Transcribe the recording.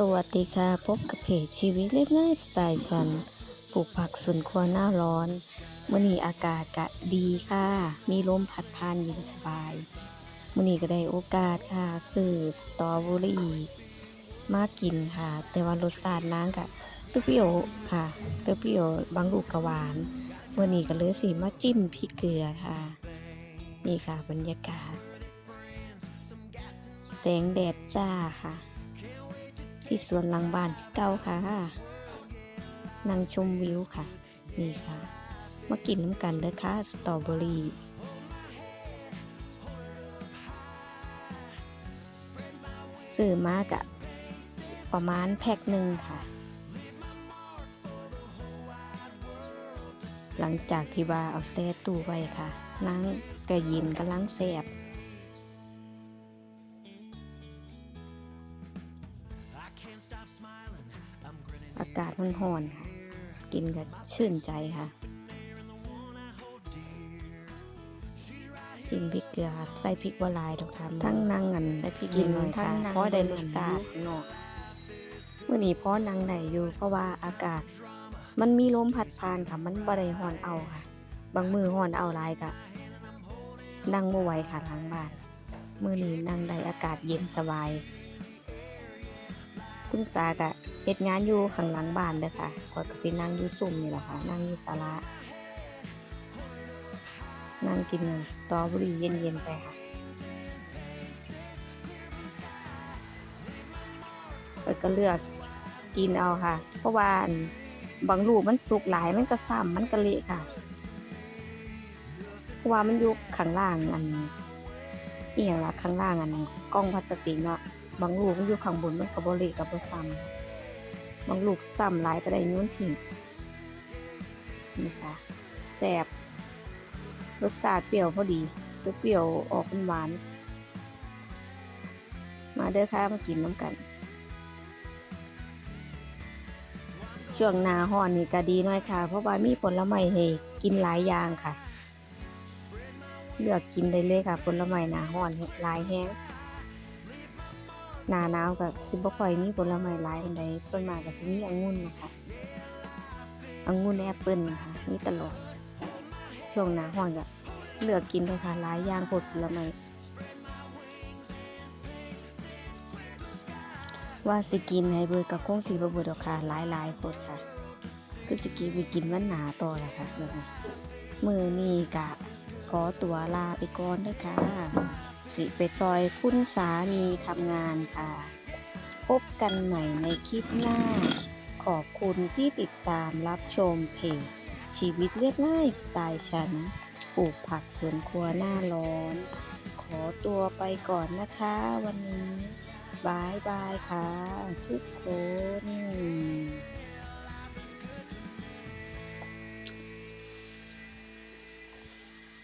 สวัสดีค่ะพบกับเพจชีวิตเรียบง่ายสไตล์ฉันปลูกผักสวนครัวหน้าร้อนมื่อนี้อากาศกะดีค่ะ มีลมพัดผ่านเย็นสบายมื่อนี้ก็ได้โอกาสค่ะซื้อสตรอเบอรี่มากินค่ะ แต่ว่ารสชาตินางกะเปรี้ยวๆค่ะเปรี้ยวๆบางลูกกะหวานมื่อนี้ก็เลยสิมาจิ้มพริกเกลือค่ะ นี่ค่ะบรรยากาศ แสงแดดจ้าค่ะ ที่สวนหลังบ้านที่เก่าค่ะนั่งชมวิวค่ะ นี่ค่ะ มากินน้ำกันเด้อค่ะสตรอเบอรี่ซื้อมากะประมาณแพ็คหนึ่งค่ะ หลังจากที่ว่าเอาแซ่ตู้ไว้ค่ะนั่งกระยินกำลังแซ่บ อากาศมันร้อนค่ะ กินก็ชื่นใจค่ะจิ้มพริกเกลือค่ะใส่พริกวลายดอกค่ะทั้งนั่งอันใส่พริกกินทั้งนั่งเพราะได้รสชาติเนาะเมื่อนี้เพราะนั่งได้อยู่ เพราะว่าอากาศ มันมีลมพัดผ่านค่ะมันบ่ได้ร้อนเอาค่ะ บางมือร้อนเอาหลายก็นั่งบ่ไหวค่ะทางบ้าน มื้อนี้นั่งได้อากาศเย็นสบาย คุณสากะเฮ็ดงานอยู่ข้างหลังบ้านเด้อค่ะข้อยก็สินั่งอยู่ซุ่มนี่แหละค่ะนั่งอยู่ศาลานั่งกินสตรอเบอรี่เย็นๆไปค่ะข้อยก็เลือกกินเอาค่ะ เพราะว่าอันบางลูกมันสุกหลายมันก็ซ้ำมันก็เละค่ะเพราะว่ามันอยู่ข้างล่างอันอีหยังล่ะข้างล่างอันกล้องพลาสติกเนาะ บางลูกมันอยู่ข้างบนมันก็บ่เละกับบซ้ำบางลูกซ้ำหลายก็ได้โยนทิ้งนี่ค่ะแซ่บรสชาติเปรี้ยวพอดีเปรี้ยวออกเป็นหวาน มาเด้อค่ะมากินน้ำกัน ช่วงนาร้อนนี่ก็ดีหน่อยค่ะ เพราะว่ามีผลไม้ให้กินหลายอย่างค่ะ เลือกกินได้เลยค่ะผลไม้นาร้อนหลายแฮง หนาหนาวก็สิบ่ค่อยมีผลไม้หลายปานใดส่วนมากก็สิมีองุ่นนะคะองุ่นแอปเปิ้ลค่ะมีตลอด ช่วงหน้าร้อนก็เลือกกินเลยค่ะหลายอย่างผลไม้ว่าสิกินให้เบิดก็คงสิบ่เบิดดอกค่ะหลายๆโพดค่ะ คือสิกินไปกินวันหนาต่อละค่ะแบบนี้มือนี้ก็ขอตัวลาไปก่อนเด้อค่ะ สิไปซอยคุณสามีทำงานค่ะ พบกันใหม่ในคลิปหน้า ขอบคุณที่ติดตามรับชมเพจชีวิตเรียบง่ายสไตล์ฉันปลูกผักสวนครัวหน้าร้อน ขอตัวไปก่อนนะคะวันนี้บายบายค่ะ ทุกคน